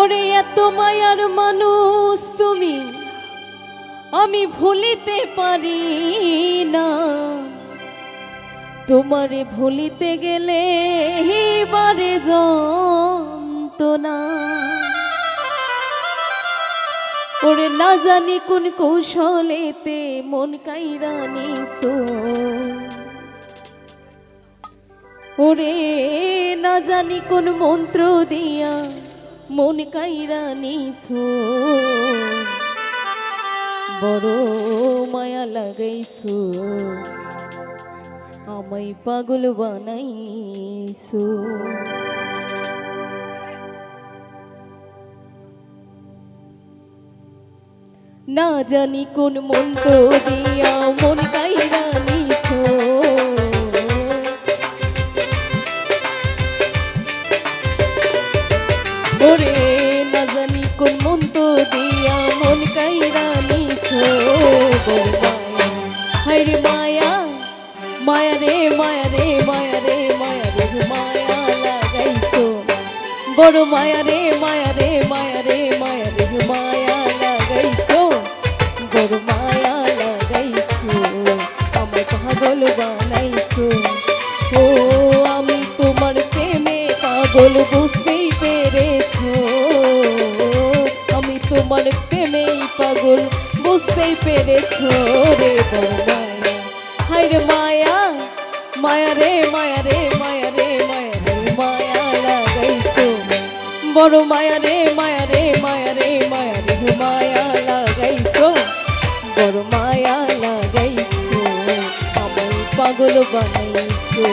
ওরে এত মায়ার মানুষ তুমি, আমি ভুলিতে পারি না। তোমারে ভুলিতে গেলে বারে যন্ত্রণা। ওরে না জানি কোন কৌশলেতে মন কাইরা নিছো। ওরে না জানি কোন মন্ত্র দিয়া মন কাইরা নিছো। বড় মায়া লাগাইছো, আমায় পাগল বানাইছো। না জানি কোন মন্ত্র দিয়া মন মায়া রে মায়া রে মায়া রে, মায়া লাগাইছো বড় মায়া রে মায়া রে মায়া রে মায়া রে, মায়া লাগাইছো বড় মায়া লাগাইছো আমায় পাগল বানাইছো ও, আমি তোমার প্রেমে পাগল বুঝতেই পেরেছ। আমি তোমার প্রেমেই পাগল বুঝতেই পেরেছ রে বড় মায়া। হায় রে মায়া মায়া রে মায়া রে মায়া রে মায়া রে, মায়া লাগাইছো। বড় মায়া রে মায়া রে মায়া রে মায়া রে, মায়া লাগাইছো। বড় মায়া লাগাইছো আমার পাগল বানাইছো।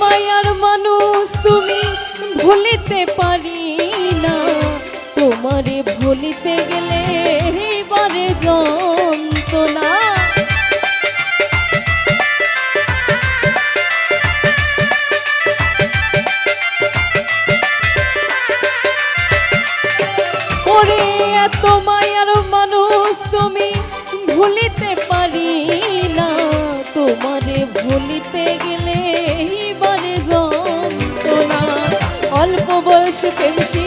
মায়ার মানুষ তুমি ভুলিতে পারি অল্প বয়স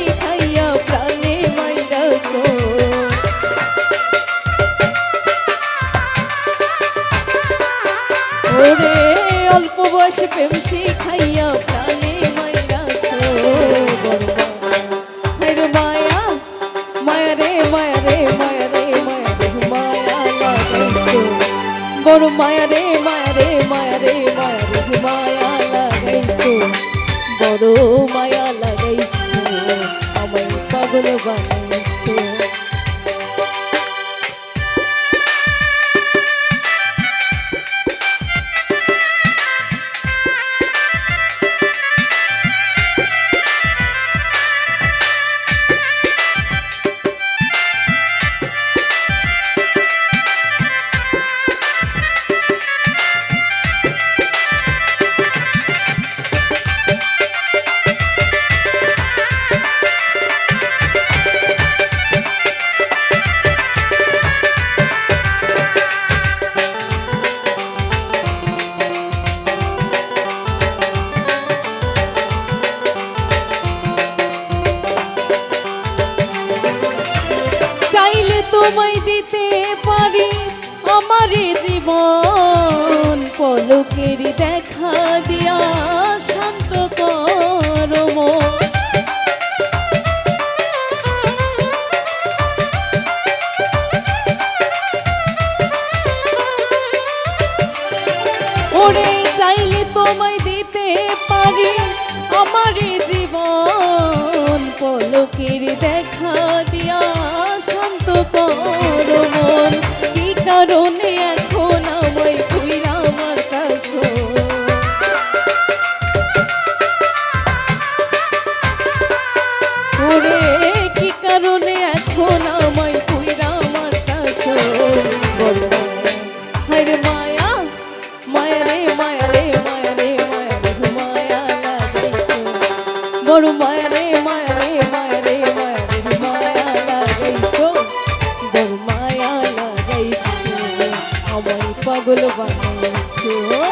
পলকের দেখা দিয়া শান্ত করম ওরে চাইলে তোমায় দিতে পারি আমার জীবন। পলকের দেখা দিয়া Gulliver.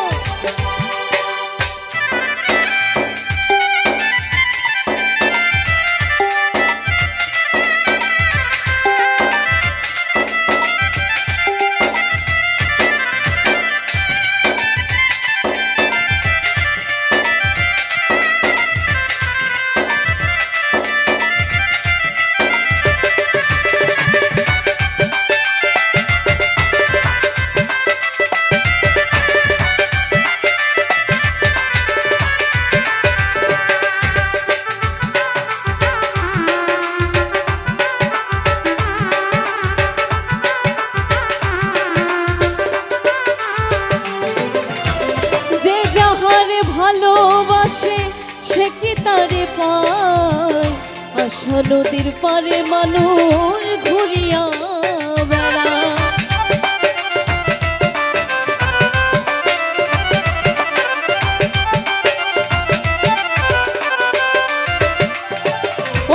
নদীর পারে মানুষ ঘুরিয়া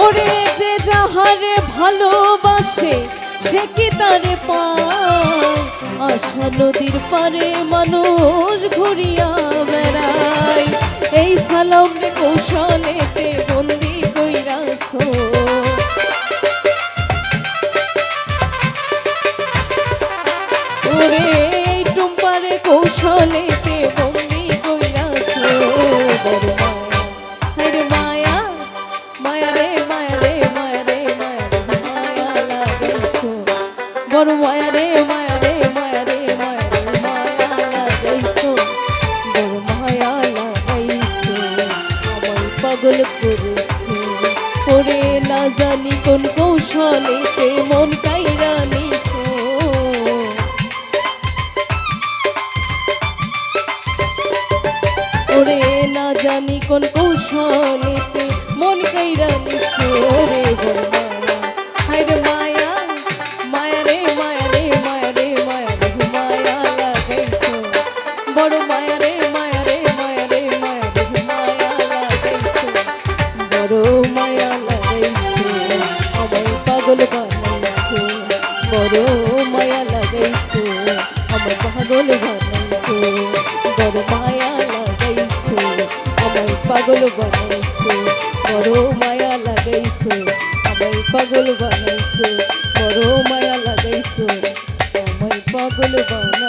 ওরে যে যাহারে ভালোবাসে, সে কি তারে আশা নদীর পারে মানুষ ঘুরিয়া বেড়ায়। এই সালাম কৌশলেতে আসলে কোন কৌশলীতে মন কাইরা নিস্তরে পাগল বানাইছো বড় মায়া লাগাইছো আমায় পাগল বানাইছো বড় মায়া লাগাইছো আমায় পাগল বানাই